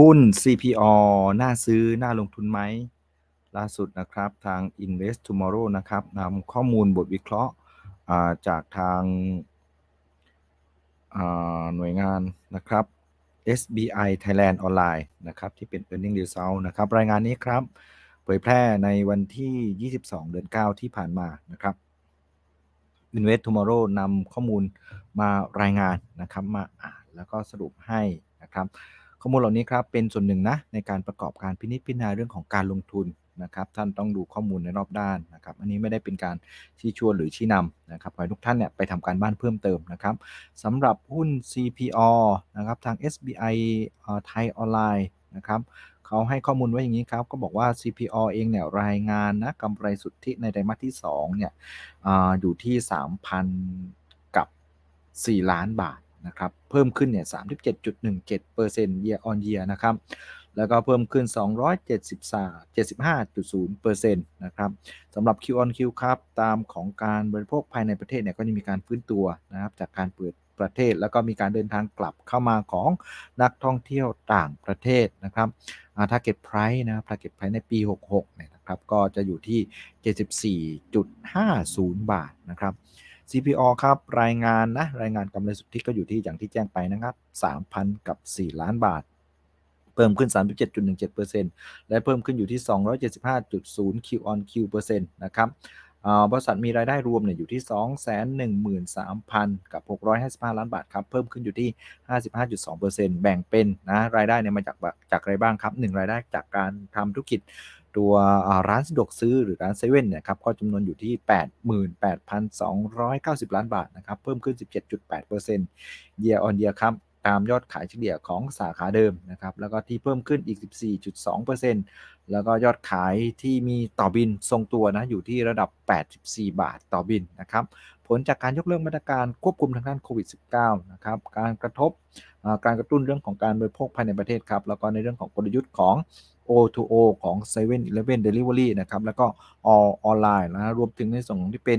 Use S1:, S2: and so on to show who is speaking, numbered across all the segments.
S1: หุ้น CPO น่าซื้อ น่าลงทุนไหม ล่าสุดนะครับทาง Invest Tomorrow นะครับนำข้อมูลบทวิเคราะห์จากทางหน่วยงานนะครับ SBI Thailand ออนไลน์นะครับ ที่เป็น Earning Result นะครับ รายงานนี้ครับ เผยแพร่ในวันที่ 22 เดือน 9 ที่ผ่านมานะครับ Invest Tomorrow นำข้อมูลมารายงานนะครับ มาอ่านแล้วก็สรุปให้นะครับ ข้อมูลเหล่านี้ครับเป็นส่วนหนึ่งนะในการประกอบการพินิจพิจารณาเรื่องของการลงทุนนะครับท่านต้องดูข้อมูลในรอบด้านนะครับอันนี้ไม่ได้เป็นการชี้ชวนหรือชี้นำนะครับขอให้ทุกท่านเนี่ยไปทำการบ้านเพิ่มเติมนะครับสำหรับหุ้น CPO นะครับทาง SBI ไทยออนไลน์นะครับเขาให้ข้อมูลไว้อย่างนี้ครับ ก็บอกว่า CPO เองเนี่ยรายงานนะกำไรสุทธิในไตรมาสที่2เนี่ยออยู่ที่ 3,000 กับ 4 ล้านบาท นะครับ เพิ่มขึ้นเนี่ย37.17% year on year นะครับ แล้วก็เพิ่มขึ้น 273 75.0%นะครับสำหรับ Q on Q ครับ ตามของการบริโภคภายในประเทศเนี่ยก็จะมีการฟื้นตัวนะครับ จากการเปิดประเทศ แล้วก็มีการเดินทางกลับเข้ามาของนักท่องเที่ยวต่างประเทศนะครับ target price นะ target price ในปี 66เนี่ยนะครับ ก็จะอยู่ที่ 74.50 บาทนะครับ CPO ครับ รายงานนะ รายงานกำไรสุทธิก็อยู่ที่อย่างที่แจ้งไปนะครับ 3,000 กับ 4 ล้านบาท เพิ่มขึ้น 37.17%และเพิ่มขึ้นอยู่ที่ 275.0 Q on Q เปอร์เซ็นต์นะครับบริษัทมีรายได้รวมเนี่ยอยู่ที่ 213,000 กับ 655 ล้านบาทครับ เพิ่มขึ้นอยู่ที่ 55.2%แบ่งเป็นนะรายได้เนี่ยมาจากจากอะไรบ้างครับ 1 รายได้จากการทำธุรกิจ ตัวร้านสะดวกซื้อหรือร้านเซเว่นเนี่ยครับก็จำนวนอยู่ที่ 88,290 ล้านบาทนะครับเพิ่มขึ้น 17.8% year on year ครับตามยอดขายเฉลี่ยของสาขาเดิมนะครับแล้วก็ที่เพิ่มขึ้นอีก 14.2%แล้วก็ยอดขายที่มีต่อบินทรงตัวนะอยู่ที่ระดับ 84 บาทต่อบินนะครับ ผลจากการยกเลิกมาตรการควบคุมทางด้านโควิด -19 นะครับ การกระทบการกระตุ้นเรื่องของการบริโภคภายในประเทศครับ แล้วก็ในเรื่องของกลยุทธ์ของ O2O ของ7 Eleven Delivery นะครับ แล้วก็ออนไลน์นะรวมถึงในส่วนของที่เป็น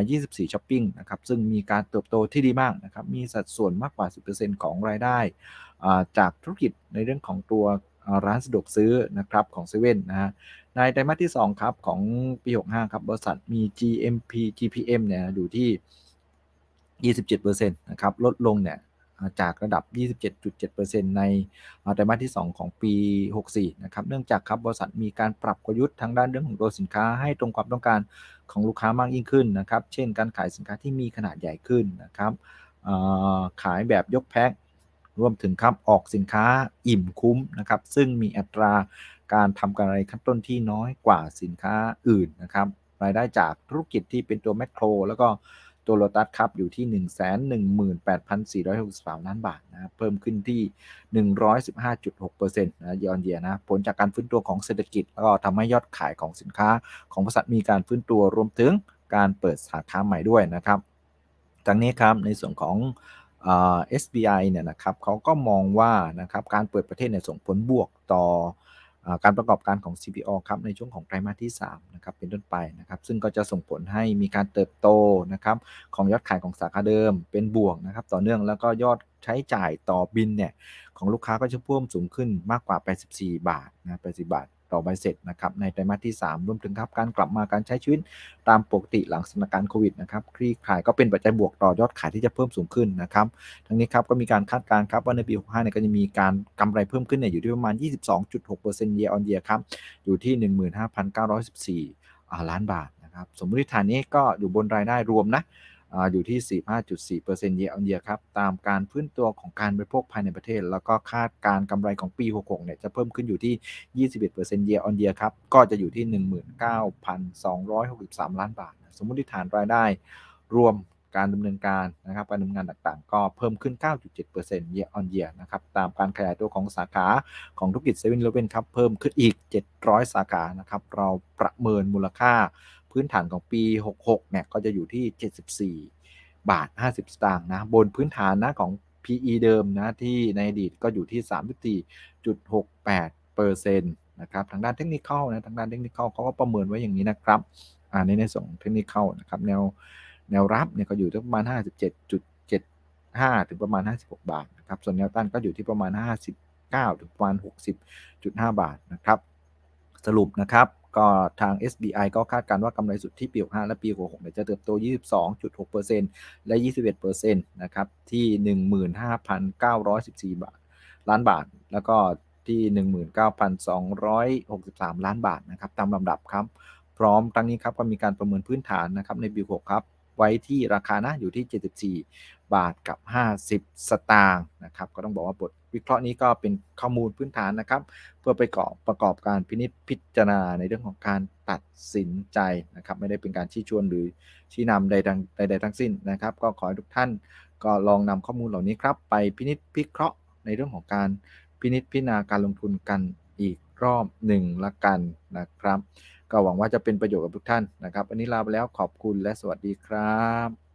S1: 24 Shopping นะครับ ซึ่งมีการเติบโตที่ดีมากนะครับ มีสัดส่วนมากกว่า 10%ของรายได้ จากธุรกิจในเรื่องของตัวร้านสะดวกซื้อนะครับของ7นะฮะ ในไตรมาสที่ 2 ครับ ของปี 65 ครับ บริษัทมี GMP GPM เนี่ยอยู่ที่ 27%นะครับ ลดลงเนี่ยจากระดับ 27.7%ในไตรมาสที่ 2 ของปี 64 นะครับ เนื่องจากครับบริษัทมีการปรับกลยุทธ์ทางด้านเรื่องของตัวสินค้าให้ตรงความต้องการของลูกค้ามากยิ่งขึ้นนะครับ เช่น การขายสินค้าที่มีขนาดใหญ่ขึ้นนะครับขายแบบยกแพ็ครวมถึงครับออกสินค้าอิ่มคุ้มนะครับ ซึ่งมีอัตรา การทำกำไรขั้นต้นที่น้อยกว่าสินค้าอื่นนะครับ รายได้จากธุรกิจที่เป็นตัวแมคโคร แล้วก็ตัวโลตัสครับอยู่ที่ 118,463 ล้านบาทนะเพิ่มขึ้นที่ 115.6%นะยอนเยียนะผลจากการฟื้นตัวของเศรษฐกิจ แล้วก็ทำให้ยอดขายของสินค้าของบริษัทมีการฟื้นตัวรวมถึงการเปิดสาขาใหม่ด้วยนะครับจากนี้ครับในส่วนของ SBI เนี่ยนะครับเขาก็มองว่านะครับการเปิดประเทศเนี่ยส่งผลบวกต่อ การประกอบการของ CPO ครับในช่วงของไตรมาสที่3นะครับเป็นต้นไปนะครับซึ่งก็จะส่งผลให้มีการเติบโตนะครับของยอดขายของสาขาเดิมเป็นบวกนะครับต่อเนื่องแล้วก็ยอดใช้จ่ายต่อบินเนี่ยของลูกค้าก็จะเพิ่มสูงขึ้นมากกว่า 84 บาทนะ80 บาท ต่อใบเสร็จนะครับในไตรมาสที่ 3 รวมถึงครับการกลับมาการใช้ชีวิตตามปกติหลังสถานการณ์โควิดนะครับคลี่คลายก็เป็นปัจจัยบวกต่อยอดขายที่จะเพิ่มสูงขึ้นนะครับทั้งนี้ครับก็มีการคาดการณ์ครับว่าในปี 65เนี่ยก็จะมีการกำไรเพิ่มขึ้นเนี่ยอยู่ที่ประมาณ 22.6% year on year ครับอยู่ที่ 15,914ล้านบาทนะครับสมมติฐานนี้ก็อยู่บนรายได้รวมนะ อยู่ที่ 45.4% year on year ครับ ตามการพื้นตัวของการบริโภคภายในประเทศ แล้วก็คาดการกำไรของปี 66 เนี่ย จะเพิ่มขึ้นอยู่ที่ 21% year on year ครับ ก็จะอยู่ที่ 19,263 ล้านบาท สมมติฐานรายได้รวมการดำเนินการนะครับการดำเนินงานต่างๆ ก็เพิ่มขึ้น 9.7% year on year นะครับ ตามการขยายตัวของสาขาของธุรกิจเซเว่นเลเว่นครับ เพิ่มขึ้นอีก 700 สาขา นะครับ เราประเมินมูลค่า พื้นฐานของปี 66เนี่ยก็จะอยู่ที่ 74 บาท 50 สตางค์นะ บนพื้นฐานนะของ PE เดิมนะที่ในอดีตก็อยู่ที่ 34.68เปอร์เซ็นต์นะครับทางด้านเทคนิคนะทางด้านเทคนิคเขาก็ประเมินไว้อย่างนี้นะครับอ่าในในส่วนเทคนิคนะครับแนวแนวรับเนี่ยก็อยู่ที่ประมาณ 57.75 ถึงประมาณ 56 บาทนะครับส่วนแนวต้านก็อยู่ที่ประมาณ50 59ถึงประมาณ 60.5 บาทนะครับสรุปนะครับ ก็ทาง SBI ก็คาดการณ์ว่ากำไรสุทธิปี 65 และปี 66เนี่ยจะเติบโต 22.6%และ 21%นะครับ ที่ 15,914 บาท ล้านบาท แล้วก็ที่ 19,263 ล้านบาทนะครับ ตามลำดับครับ พร้อมตั้งนี้ครับก็มีการประเมินพื้นฐานนะครับในปี 6 ครับไว้ที่ราคานะอยู่ที่ 74 บาทกับ 50 สตางค์นะครับ ก็ต้องบอกว่าบท วิเคราะห์นี้ก็เป็นข้อมูลพื้นฐานนะครับ เพื่อไปประกอบประกอบการพินิจพิจารณาในเรื่องของการตัดสินใจนะครับ ไม่ได้เป็นการชี้ชวนหรือชี้นำใดใดๆทั้งสิ้นนะครับ ก็ขอให้ทุกท่านก็ลองนำข้อมูลเหล่านี้ครับ ไปพินิจพิเคราะห์ในเรื่องของการพินิจพิจารณาการลงทุนกันอีกรอบหนึ่งละกันนะครับ ก็หวังว่าจะเป็นประโยชน์กับทุกท่านนะครับ วันนี้ลาไปแล้วขอบคุณและสวัสดีครับ